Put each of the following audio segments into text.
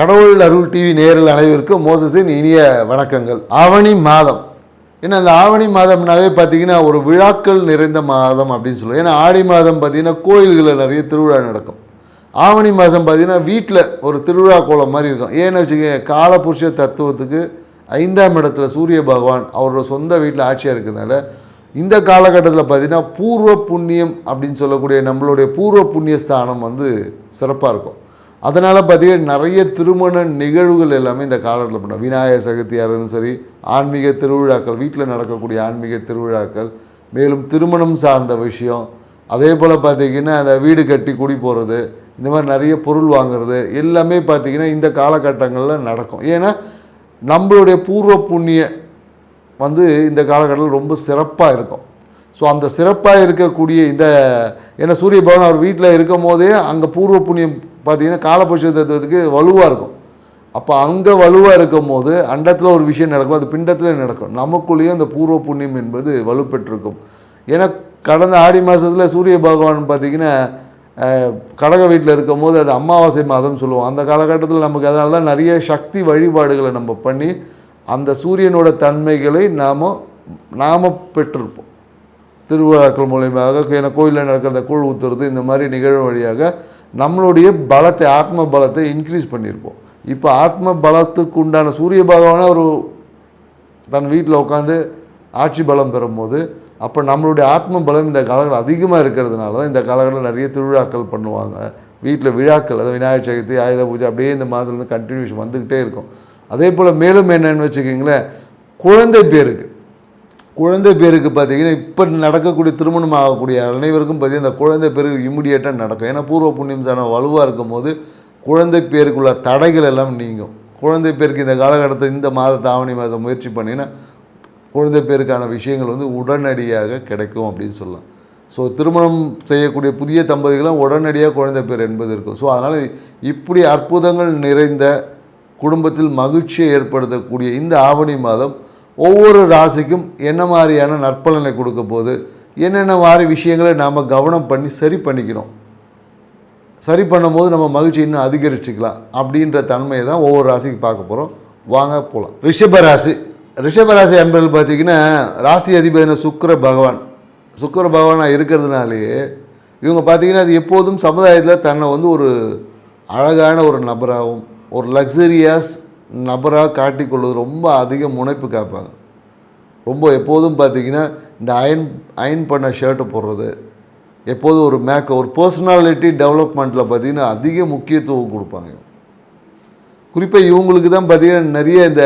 கடவுள் அருள் டிவி நேரில் அனைவருக்கும் மோசஸின் இனிய வணக்கங்கள். ஆவணி மாதம். ஏன்னா அந்த ஆவணி மாதம்னாவே பார்த்தீங்கன்னா ஒரு விழாக்கள் நிறைந்த மாதம் அப்படின்னு சொல்லுவோம். ஏன்னா ஆடி மாதம் பார்த்தீங்கன்னா கோயில்களில் நிறைய திருவிழா நடக்கும். ஆவணி மாதம் பார்த்தீங்கன்னா வீட்டில் ஒரு திருவிழா கோலம் மாதிரி இருக்கும். ஏன்னு வச்சுக்கோங்க காலபுருஷ தத்துவத்துக்கு ஐந்தாம் இடத்துல சூரிய பகவான் அவரோட சொந்த வீட்டில் ஆட்சியாக இருக்கிறதுனால இந்த காலகட்டத்தில் பார்த்தீங்கன்னா பூர்வ புண்ணியம் அப்படின்னு சொல்லக்கூடிய நம்மளுடைய பூர்வ புண்ணிய ஸ்தானம் வந்து சிறப்பாக இருக்கும். அதனால் பார்த்தீங்கன்னா நிறைய திருமண நிகழ்வுகள் எல்லாமே இந்த காலத்தில் பண்ணோம் விநாயகர் சதுர்த்தியாக இருந்தாலும் சரி ஆன்மீக திருவிழாக்கள் வீட்டில் நடக்கக்கூடிய ஆன்மீக திருவிழாக்கள் மேலும் திருமணம் சார்ந்த விஷயம் அதே போல் பார்த்தீங்கன்னா அந்த வீடு கட்டி குடி போகிறது இந்த மாதிரி நிறைய பொருள் வாங்குறது எல்லாமே பார்த்திங்கன்னா இந்த காலகட்டங்களில் நடக்கும். ஏன்னா நம்மளுடைய பூர்வ புண்ணிய வந்து இந்த காலகட்டத்தில் ரொம்ப சிறப்பாக இருக்கும். ஸோ அந்த சிறப்பாக இருக்கக்கூடிய இந்த ஏன்னா சூரிய பகவான் அவர் வீட்டில் இருக்கும் போதே அங்கே பூர்வ புண்ணியம் பார்த்தீங்கன்னா காலபுருஷ தத்துவத்துக்கு வலுவாக இருக்கும். அப்போ அங்கே வலுவாக இருக்கும் போது அண்டத்தில் ஒரு விஷயம் நடக்கும் அது பிண்டத்தில் நடக்கும். நமக்குள்ளேயும் அந்த பூர்வ புண்ணியம் என்பது வலுப்பெற்றிருக்கும். ஏன்னா கடந்த ஆடி மாதத்தில் சூரிய பகவான் பார்த்தீங்கன்னா கடக வீட்டில் இருக்கும் போது அது அமாவாசை மாதம் சொல்லுவோம். அந்த காலகட்டத்தில் நமக்கு அதனால தான் நிறைய சக்தி வழிபாடுகளை நம்ம பண்ணி அந்த சூரியனோட தன்மைகளை நாம் நாம் பெற்றிருப்போம். திருவிழாக்கள் மூலயமாக ஏன்னா கோயிலில் நடக்கிற கூழ் ஊற்றுறது இந்த மாதிரி நிகழ்வு வழியாக நம்மளுடைய பலத்தை ஆத்ம பலத்தை இன்க்ரீஸ் பண்ணியிருப்போம். இப்போ ஆத்ம பலத்துக்கு உண்டான சூரிய பகவானை ஒரு தன் வீட்டில் உட்காந்து ஆட்சி பலம் பெறும்போது அப்போ நம்மளுடைய ஆத்ம பலம் இந்த காலகட்டம் அதிகமாக இருக்கிறதுனால தான் இந்த காலகட்டத்தில் நிறைய திருவிழாக்கள் பண்ணுவாங்க. வீட்டில் விழாக்கள் அதாவது விநாயகர் சதுர்த்தி ஆயுத பூஜை அப்படியே இந்த மாதத்துலேருந்து கண்டினியூஷன் வந்துக்கிட்டே இருக்கும். அதே போல் மேலும் என்னன்னு வச்சுக்கிங்களேன் குழந்தை பேருக்கு. குழந்தை பேருக்கு பார்த்தீங்கன்னா இப்போ நடக்கக்கூடிய திருமணம் ஆகக்கூடிய அனைவருக்கும் பார்த்தீங்கன்னா அந்த குழந்தை பேருக்கு இம்மிடியேட்டாக நடக்கும். ஏன்னா பூர்வ புண்ணியம் சாணம் வலுவாக இருக்கும் போது குழந்தை பேருக்குள்ள தடைகள் எல்லாம் நீங்கும். குழந்தை பேருக்கு இந்த காலகட்டத்தில் இந்த மாதத்தை ஆவணி மாதம் முயற்சி பண்ணிங்கன்னா குழந்தை பேருக்கான விஷயங்கள் வந்து உடனடியாக கிடைக்கும் அப்படின்னு சொல்லலாம். ஸோ திருமணம் செய்யக்கூடிய புதிய தம்பதிகளும் உடனடியாக குழந்தை பேர் என்பது இருக்கும். ஸோ அதனால் இப்படி அற்புதங்கள் நிறைந்த குடும்பத்தில் மகிழ்ச்சியை ஏற்படுத்தக்கூடிய இந்த ஆவணி மாதம் ஒவ்வொரு ராசிக்கும் என்ன மாதிரியான நற்பலனை கொடுக்க போது என்னென்ன மாதிரி விஷயங்களை நாம் கவனம் பண்ணி சரி பண்ணிக்கணும் சரி பண்ணும்போது நம்ம மகிழ்ச்சி இன்னும் அதிகரிச்சுக்கலாம் அப்படின்ற தன்மையை தான் ஒவ்வொரு ராசிக்கு பார்க்க போகிறோம் வாங்க போகலாம் ரிஷபராசி ரிஷபராசி ரிஷப பார்த்திங்கன்னா அன்பர்கள் ராசி அதிபதின சுக்கிர பகவான். சுக்கிர பகவானாக இருக்கிறதுனாலேயே இவங்க பார்த்தீங்கன்னா அது எப்போதும் சமுதாயத்தில் தன்னை வந்து ஒரு அழகான ஒரு நபராகவும் ஒரு லக்ஸரியாஸ் நபராக காட்டிக்கொள்வது ரொம்ப அதிக முனைப்பு காப்பாங்க ரொம்ப எப்போதும் பார்த்தீங்கன்னா இந்த அயன் அயன் பண்ண ஷர்ட்டை போடுறது எப்போதும் ஒரு மேக்கப் ஒரு பர்சனாலிட்டி டெவலப்மெண்ட்டில் பார்த்தீங்கன்னா அதிக முக்கியத்துவம் கொடுப்பாங்க. குறிப்பாக இவங்களுக்கு தான் பார்த்திங்கன்னா நிறைய இந்த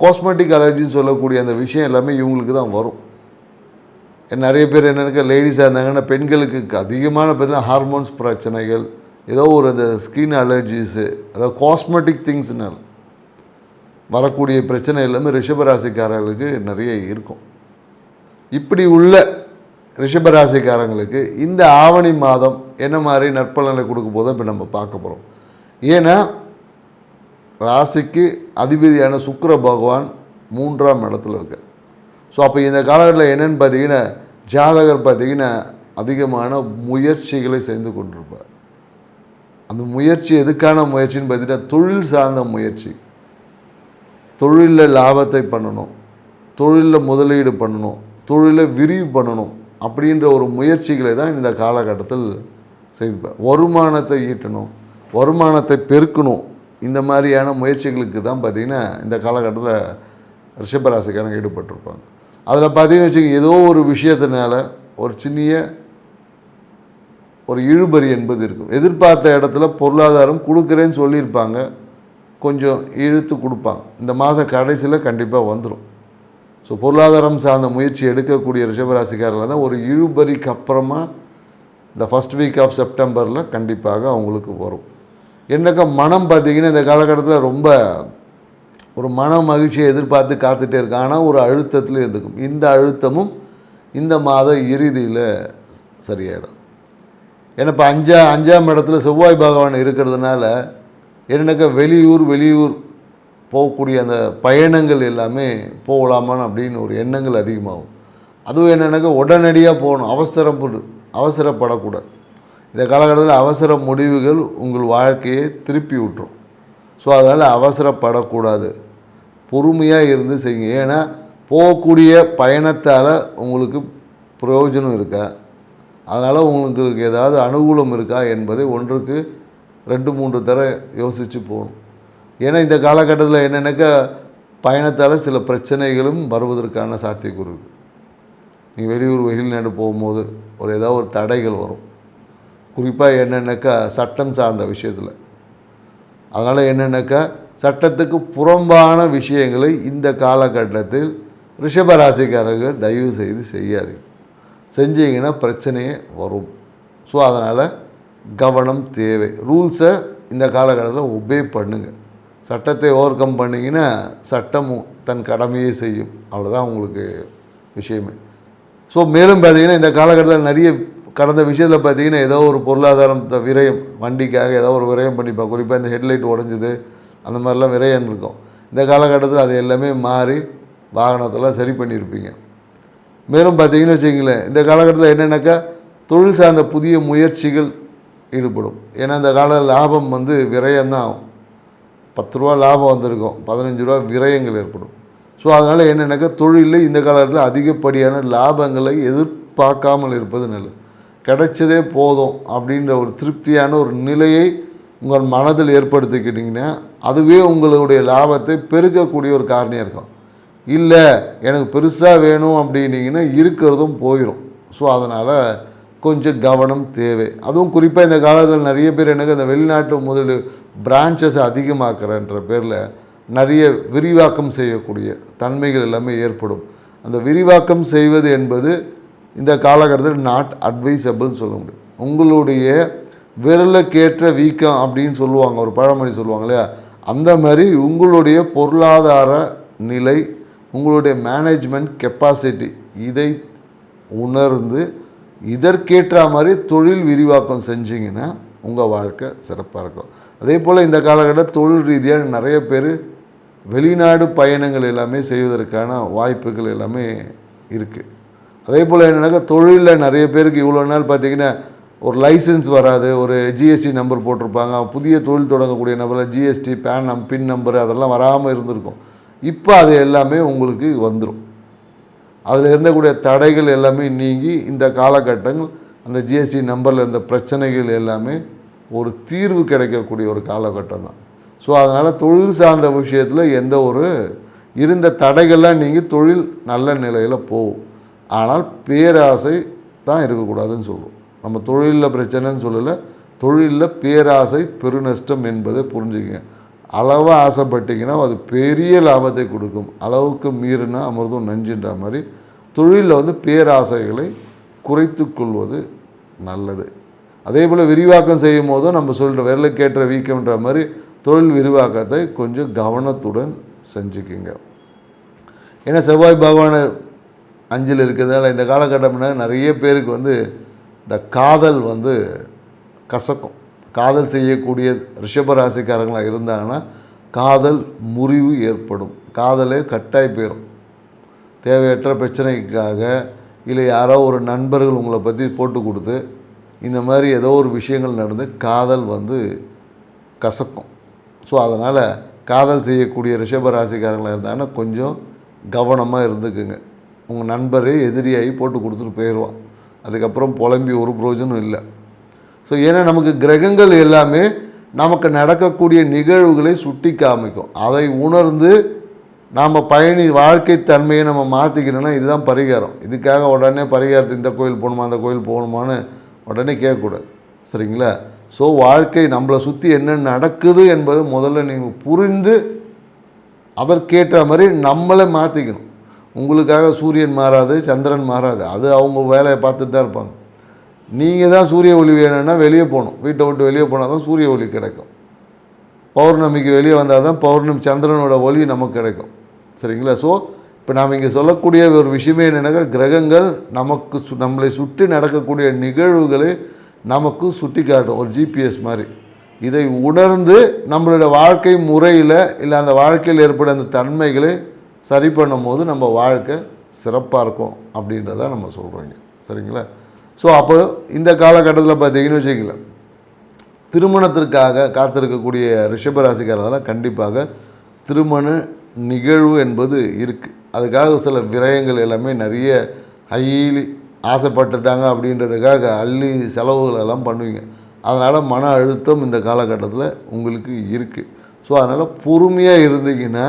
காஸ்மெட்டிக் அலர்ஜின்னு சொல்லக்கூடிய அந்த விஷயம் எல்லாமே இவங்களுக்கு தான் வரும். நிறைய பேர் என்னென்னக்கா லேடிஸாக இருந்தாங்கன்னா பெண்களுக்கு அதிகமான பார்த்தீங்கன்னா ஹார்மோன்ஸ் பிரச்சனைகள் ஏதோ ஒரு அந்த ஸ்கின் அலர்ஜிஸு அதாவது காஸ்மெட்டிக் திங்ஸ்னால வரக்கூடிய பிரச்சனை எல்லாமே ரிஷபராசிக்காரர்களுக்கு நிறைய இருக்கும். இப்படி உள்ள ரிஷபராசிக்காரங்களுக்கு இந்த ஆவணி மாதம் என்ன மாதிரி நற்பலனை கொடுக்க போதோ இப்போ நம்ம பார்க்க போகிறோம் ஏன்னா ராசிக்கு அதிபதியான சுக்கிர பகவான் மூன்றாம் இடத்துல இருக்கார். ஸோ அப்போ இந்த காலகட்டத்தில் என்னென்னு பார்த்தீங்கன்னா ஜாதகர் பார்த்தீங்கன்னா அதிகமான முயற்சிகளை செய்து கொண்டிருப்பார். அந்த முயற்சி எதுக்கான முயற்சின்னு பார்த்தீங்கன்னா தொழில் சார்ந்த முயற்சி. தொழிலில் லாபத்தை பண்ணணும். தொழிலில் முதலீடு பண்ணணும். தொழிலை விரிவு பண்ணணும். அப்படின்ற ஒரு முயற்சிகளை தான் இந்த காலகட்டத்தில் செய்திருப்பார் வருமானத்தை ஈட்டணும். வருமானத்தை பெருக்கணும். இந்த மாதிரியான முயற்சிகளுக்கு தான் பார்த்திங்கன்னா இந்த காலகட்டத்தில் ரிஷபராசிக்காரங்க ஈடுபட்டிருப்பாங்க. அதில் பார்த்தீங்கன்னு வச்சுக்கோங்க ஏதோ ஒரு விஷயத்தினால ஒரு சின்னிய ஒரு இழுபறி என்பது இருக்கும். எதிர்பார்த்த இடத்துல பொருளாதாரம் கொடுக்குறேன்னு சொல்லியிருப்பாங்க. கொஞ்சம் இழுத்து கொடுப்பாங்க. இந்த மாத கடைசியில் கண்டிப்பாக வந்துடும் ஸோ பொருளாதாரம் சார்ந்த முயற்சி எடுக்கக்கூடிய ரிஷபராசிக்காரர்கள் தான் ஒரு இழுபறிக்கு அப்புறமா இந்த ஃபஸ்ட் வீக் ஆஃப் செப்டம்பரில் கண்டிப்பாக அவங்களுக்கு வரும். என்னக்கா மனம் பார்த்திங்கன்னா இந்த காலகட்டத்தில் ரொம்ப ஒரு மன மகிழ்ச்சியை எதிர்பார்த்து காத்துட்டே இருக்கு ஆனால் ஒரு அழுத்தத்தில் இருந்துக்கும். இந்த அழுத்தமும் இந்த மாத இறுதியில் சரியாயிடும். ஏன்னா இப்போ அஞ்சா அஞ்சாம் இடத்துல செவ்வாய் பகவான் இருக்கிறதுனால என்னக்கா வெளியூர் வெளியூர் போகக்கூடிய அந்த பயணங்கள் எல்லாமே போகலாமான்னு அப்படின்னு ஒரு எண்ணங்கள் அதிகமாகும். அதுவும் என்னென்னாக்கா உடனடியாக போகணும். அவசரம் அவசரப்படக்கூடாது. இந்த காலகட்டத்தில் அவசர முடிவுகள் உங்கள் வாழ்க்கையை திருப்பி விட்டுரும் ஸோ அதனால் அவசரப்படக்கூடாது. பொறுமையாக இருந்து செய்யுங்க. ஏன்னா போகக்கூடிய பயணத்தால் உங்களுக்கு பிரயோஜனம் இருக்கா? அதனால் உங்களுக்கு ஏதாவது அனுகூலம் இருக்கா என்பதை ஒன்றுக்கு ரெண்டு மூன்று தர யோசித்து போகணும். ஏன்னா இந்த காலகட்டத்தில் என்னென்னாக்கா பயணத்தால் சில பிரச்சனைகளும் வருவதற்கான சாத்தியக்கூறு இருக்குது நீங்கள் வெளியூர் வெளிநாடு போகும்போது ஒரு ஏதாவது ஒரு தடைகள் வரும். குறிப்பாக என்னென்னாக்கா சட்டம் சார்ந்த விஷயத்தில். அதனால் என்னென்னாக்கா சட்டத்துக்கு புறம்பான விஷயங்களை இந்த காலகட்டத்தில் ரிஷபராசிக்காரர்கள் தயவு செய்து செய்யாதீங்க. செஞ்சீங்கன்னா பிரச்சனையே வரும். ஸோ அதனால் கவனம் தேவை. ரூல்ஸை இந்த காலகட்டத்தில் ஒபே பண்ணுங்க. சட்டத்தை ஓவர் கம் பண்ணிங்கன்னா சட்டமும் தன் கடமையை செய்யும். அவ்வளோதான் உங்களுக்கு விஷயமே. ஸோ மேலும் பார்த்திங்கன்னா இந்த காலகட்டத்தில் நிறைய கடந்த விஷயத்தில் பார்த்தீங்கன்னா ஏதோ ஒரு பொருளாதாரம் த- விரயம் வண்டிக்காக ஏதோ ஒரு விரயம் பண்ணிப்பா. குறிப்பாக இந்த ஹெட்லைட் உடஞ்சிது அந்த மாதிரிலாம் விரயம் இருக்கும். இந்த காலகட்டத்தில் அது எல்லாமே மாறி வாகனத்தெல்லாம் சரி பண்ணியிருப்பீங்க. மேலும் பார்த்தீங்கன்னு வச்சிங்களேன் இந்த காலகட்டத்தில் என்னென்னாக்கா தொழில் சார்ந்த புதிய முயற்சிகள் ஈடுபடும். ஏன்னா இந்த கால லாபம் வந்து விரயம்தான். ஆகும் பத்து ரூபா லாபம் வந்திருக்கும். பதினஞ்சு ரூபா விரயங்கள் ஏற்படும். ஸோ அதனால் என்னென்னாக்கா தொழிலில் இந்த காலத்தில் அதிகப்படியான லாபங்களை எதிர்பார்க்காமல் இருப்பது நல்லது. கிடைச்சதே போதும் அப்படின்ற ஒரு திருப்தியான ஒரு நிலையை உங்கள் மனதில் ஏற்படுத்திக்கிட்டிங்கன்னா அதுவே உங்களுடைய லாபத்தை பெருக்கக்கூடிய ஒரு காரணியாக இருக்கும். இல்லை எனக்கு பெருசாக வேணும் அப்படின்னிங்கன்னா இருக்கிறதும் போயிடும் ஸோ அதனால் கொஞ்சம் கவனம் தேவை. அதுவும் குறிப்பாக இந்த காலத்தில் நிறைய பேர் எனக்கு இந்த வெளிநாட்டு முதலீடு பிரான்ச்சஸ் அதிகமாக்குறன்ற பேரில் நிறைய விரிவாக்கம் செய்யக்கூடிய தன்மைகள் எல்லாமே ஏற்படும். அந்த விரிவாக்கம் செய்வது என்பது இந்த காலகட்டத்தில் நாட் அட்வைசபிள்னு சொல்ல முடியும். உங்களுடைய விரலுக்கேற்ற வீக்கம் அப்படின்னு சொல்லுவாங்க ஒரு பழமொழி சொல்லுவாங்க இல்லையா? அந்த மாதிரி உங்களுடைய பொருளாதார நிலை உங்களுடைய மேனேஜ்மெண்ட் கெப்பாசிட்டி இதை உணர்ந்து இதற்கேற்ற மாதிரி தொழில் விரிவாக்கம் செஞ்சிங்கன்னா உங்கள் வாழ்க்கை சிறப்பாக இருக்கும். அதே போல் இந்த காலகட்ட தொழில் ரீதியாக நிறைய பேர் வெளிநாடு பயணங்கள் எல்லாமே செய்வதற்கான வாய்ப்புகள் எல்லாமே இருக்குது அதே போல் என்னென்னாக்கா தொழிலில் நிறைய பேருக்கு இவ்வளோ நாள் பார்த்திங்கன்னா ஒரு லைசன்ஸ் வராது ஒரு ஜிஎஸ்டி நம்பர் போட்டிருப்பாங்க புதிய தொழில் தொடங்கக்கூடிய நபரில் ஜிஎஸ்டி பேன் நம் பின் நம்பர் அதெல்லாம் வராமல் இருந்திருக்கும். இப்போ அது எல்லாமே உங்களுக்கு வந்துடும் அதில் இருந்தக்கூடிய தடைகள் எல்லாமே நீங்கி இந்த காலகட்டங்கள் அந்த ஜிஎஸ்டி நம்பரில் இருந்த பிரச்சனைகள் எல்லாமே ஒரு தீர்வு கிடைக்கக்கூடிய ஒரு காலகட்டம் தான். ஸோ அதனால் தொழில் சார்ந்த விஷயத்தில் எந்த ஒரு இருந்த தடைகள்லாம் நீங்கி தொழில் நல்ல நிலையில் போகும். ஆனால் பேராசை தான் இருக்கக்கூடாதுன்னு சொல்கிறோம் நம்ம தொழிலில் பிரச்சனைன்னு சொல்லலை தொழிலில் பேராசை பெருநஷ்டம் என்பதை புரிஞ்சுக்கங்க. அளவாக ஆசைப்பட்டிங்கன்னா அது பெரிய லாபத்தை கொடுக்கும். அளவுக்கு மீறினா அமிர்தம் நஞ்சுன்ற மாதிரி தொழிலில் வந்து பேராசைகளை குறைத்து கொள்வது நல்லது. அதே போல் விரிவாக்கம் செய்யும் போதும் நம்ம சொல்கிற விரலுக்கேற்ற வீக்கம்ன்ற மாதிரி தொழில் விரிவாக்கத்தை கொஞ்சம் கவனத்துடன் செஞ்சுக்குங்க. ஏன்னா செவ்வாய் பகவான் அஞ்சில் இருக்கிறதால இந்த காலகட்டம்னா நிறைய பேருக்கு வந்து இந்த காதல் வந்து கசக்கும். காதல் செய்யக்கூடிய ரிஷபராசிக்காரங்களாக இருந்தாங்கன்னா காதல் முறிவு ஏற்படும். காதலே கட்டாய் போயிடும் தேவையற்ற பிரச்சனைக்காக இல்லை யாரோ ஒரு நண்பர்கள் உங்களை பற்றி போட்டு கொடுத்து இந்த மாதிரி ஏதோ ஒரு விஷயங்கள் நடந்து காதல் வந்து கசக்கும். ஸோ அதனால் காதல் செய்யக்கூடிய ரிஷபராசிக்காரங்களாக இருந்தாங்கன்னா கொஞ்சம் கவனமாக இருந்துக்குங்க. உங்கள் நண்பரே எதிரியாகி போட்டு கொடுத்துட்டு போயிடுவான். அதுக்கப்புறம் புலம்பி ஒரு பிரயோஜனம் இல்லை. ஸோ ஏன்னா நமக்கு கிரகங்கள் எல்லாமே நமக்கு நடக்கக்கூடிய நிகழ்வுகளை சுட்டி காமிக்கும். அதை உணர்ந்து நாம் பயணி வாழ்க்கை தன்மையை நம்ம மாற்றிக்கணும்னா இதுதான் பரிகாரம். இதுக்காக உடனே பரிகாரத்தை இந்த கோயில் போகணுமா அந்த கோயில் போகணுமான்னு உடனே கேட்கக்கூடாது. சரிங்களா? ஸோ வாழ்க்கை நம்மளை சுற்றி என்ன நடக்குது என்பது முதல்ல நீங்கள் புரிந்து அதற்கேற்ற மாதிரி நம்மளை மாற்றிக்கணும் உங்களுக்காக சூரியன் மாறாது சந்திரன் மாறாது. அது அவங்க வேலையை பார்த்துட்டு தான் இருப்பாங்க. நீங்கள் தான் சூரிய ஒளி வேணும்னா வெளியே போகணும். வீட்டை விட்டு வெளியே போனால் தான் சூரிய ஒளி கிடைக்கும். பௌர்ணமிக்கு வெளியே வந்தால் தான் பௌர்ணமி சந்திரனோட ஒளி நமக்கு கிடைக்கும். சரிங்களா? ஸோ இப்போ நாம் இங்கே சொல்லக்கூடிய ஒரு விஷயமே என்னென்னாக்கா கிரகங்கள் நமக்கு சு நம்மளை சுற்றி நடக்கக்கூடிய நிகழ்வுகளை நமக்கு சுட்டி காட்டும். ஒரு ஜிபிஎஸ் மாதிரி. இதை உணர்ந்து நம்மளோட வாழ்க்கை முறையில் இல்லை அந்த வாழ்க்கையில் ஏற்பட அந்த தன்மைகளை சரி பண்ணும்போது நம்ம வாழ்க்கை சிறப்பாக இருக்கும் அப்படின்றத நம்ம சொல்கிறோங்க சரிங்களா? ஸோ அப்போ இந்த காலகட்டத்தில் பார்த்தீங்கன்னு வச்சுக்கல திருமணத்திற்காக காத்திருக்கக்கூடிய ரிஷபராசிக்காரர்களால் கண்டிப்பாக திருமண நிகழ்வு என்பது இருக்குது அதுக்காக சில விரயங்கள் எல்லாமே நிறைய ஹைலி ஆசைப்பட்டுட்டாங்க அப்படின்றதுக்காக அள்ளி செலவுகள் எல்லாம் பண்ணுவீங்க. அதனால் மன அழுத்தம் இந்த காலகட்டத்தில் உங்களுக்கு இருக்குது ஸோ அதனால் பொறுமையாக இருந்தீங்கன்னா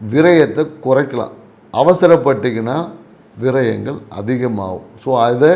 விரயத்தை குறைக்கலாம். அவசரப்பட்டீங்கன்னா விரயங்கள் அதிகமாகும். ஸோ அதை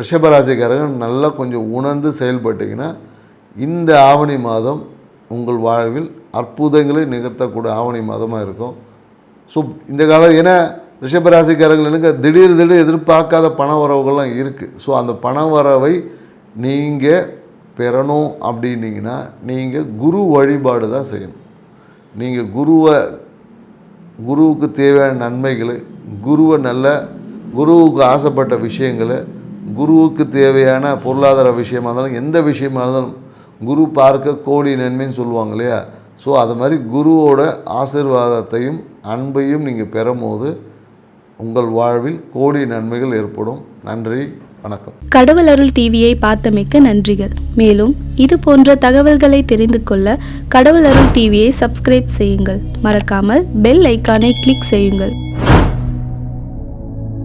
ரிஷபராசிக்காரங்க நல்லா கொஞ்சம் உணர்ந்து செயல்பட்டீங்கன்னா இந்த ஆவணி மாதம் உங்கள் வாழ்வில் அற்புதங்களை நிகழ்த்தக்கூடிய ஆவணி மாதமாக இருக்கும். ஸோ இந்த காலம் ஏன்னா ரிஷபராசிக்காரர்கள் எனக்கு திடீர் திடீர் எதிர்பார்க்காத பண வரவுகள்லாம் இருக்குது ஸோ அந்த பண வரவை நீங்கள் பெறணும் அப்படின்னீங்கன்னா நீங்கள் குரு வழிபாடு தான் செய்யணும். நீங்கள் குருவை குருவுக்கு தேவையான நன்மைகளை குருவை நல்ல குருவுக்கு ஆசைப்பட்ட விஷயங்களை குருவுக்கு தேவையான பொருளாதார விஷயமா இருந்தாலும் எந்த விஷயமா இருந்தாலும் குரு பார்க்க கோடி நன்மைன்னு சொல்லுவாங்க இல்லையா? ஸோ அது மாதிரி குருவோட ஆசீர்வாதத்தையும் அன்பையும் நீங்கள் பெறும்போது உங்கள் வாழ்வில் கோடி நன்மைகள் ஏற்படும். நன்றி வணக்கம். கடவுள் அருள் டிவியை பார்த்தமைக்க நன்றிகள். மேலும் இது போன்ற தகவல்களை தெரிந்து கொள்ள கடவுள் அருள் டிவியை சப்ஸ்கிரைப் செய்யுங்கள். மறக்காமல் பெல் ஐக்கானை கிளிக் செய்யுங்கள்.